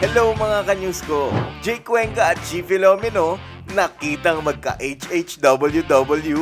Hello mga kanyus ko! Jake Cuenca at Chi Filomeno nakitang magka-HHWW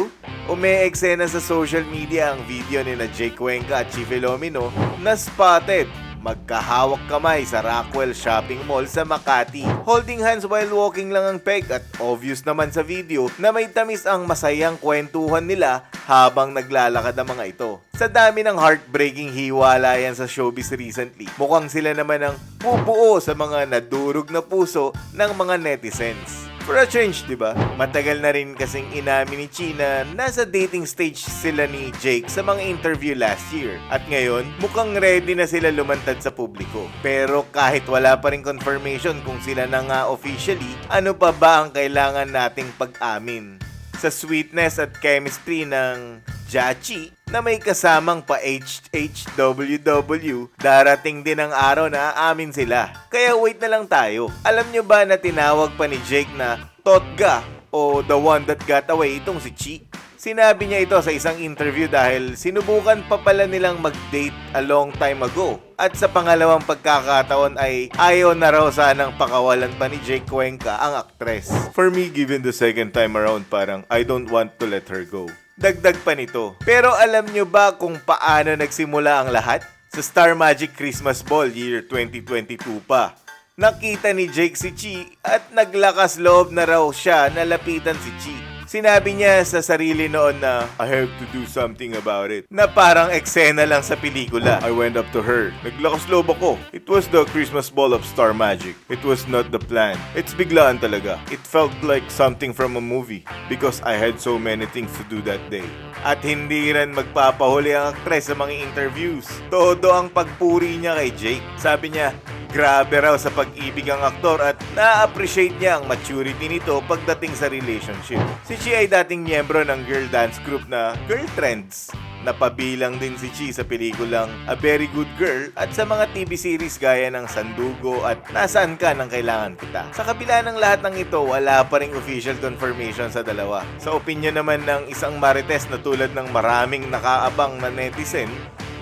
Ume-eksena sa social media ang video ni na Jake Cuenca at Chi Filomeno na spotted magkahawak kamay sa Rockwell Shopping Mall sa Makati. Holding hands while walking lang ang peg at obvious naman sa video na may tamis ang masayang kwentuhan nila habang naglalakad ang mga ito. Sa dami ng heartbreaking hiwalayan sa showbiz recently, mukhang sila naman ang pupuo sa mga nadurog na puso ng mga netizens. For a change, di ba? Matagal na rin kasing inamin ni China nasa dating stage sila ni Jake sa mga interview last year. At ngayon, mukhang ready na sila lumantad sa publiko. Pero kahit wala pa rin confirmation kung sila na nga officially, ano pa ba ang kailangan nating pag-amin? Sa sweetness at chemistry ng Jachi na may kasamang pa HHWW, darating din ang araw na aamin sila. Kaya wait na lang tayo. Alam nyo ba na tinawag pa ni Jake na Totga o the one that got away itong si Chi? Sinabi niya ito sa isang interview dahil sinubukan pa pala nilang mag-date a long time ago. At sa pangalawang pagkakataon ay ayaw na raw sanang pakawalan pa ni Jake Cuenca ang aktres. For me, given the second time around, parang I don't want to let her go. Dagdag pa nito. Pero alam nyo ba kung paano nagsimula ang lahat? Sa Star Magic Christmas Ball year 2022 pa. Nakita ni Jake si Chi at naglakas loob na raw siya na lapitan si Chi. Sinabi niya sa sarili noon na I have to do something about it. Na parang eksena lang sa pelikula. I went up to her. Naglakas loob ako. It was the Christmas ball of Star Magic. It was not the plan. It's biglaan talaga. It felt like something from a movie because I had so many things to do that day. At hindi rin magpapahuli ang aktres sa mga interviews. Todo ang pagpuri niya kay Jake. Sabi niya, Grabe raw sa pag-ibig ang aktor at na-appreciate niya ang maturity nito pagdating sa relationship. Si Chi ay dating miyembro ng girl dance group na Girl Trends. Napabilang din si Chi sa pelikulang A Very Good Girl at sa mga TV series gaya ng Sandugo at Nasaan Ka Nang Kailangan Kita. Sa kabila ng lahat ng ito, wala pa ring official confirmation sa dalawa. Sa opinion naman ng isang marites na tulad ng maraming nakaabang na netizen,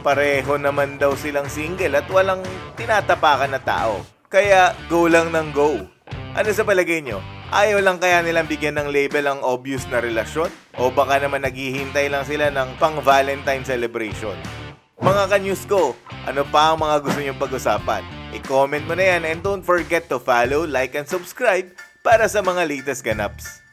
pareho naman daw silang single at walang tinatapakan na tao. Kaya go lang ng go. Ano sa palagay nyo? Ayaw lang kaya nilang bigyan ng label ang obvious na relasyon? O baka naman naghihintay lang sila ng pang Valentine celebration? Mga ka-news ko, ano pa ang mga gusto nyong pag-usapan? I-comment mo na yan and don't forget to follow, like, and subscribe para sa mga latest ganaps.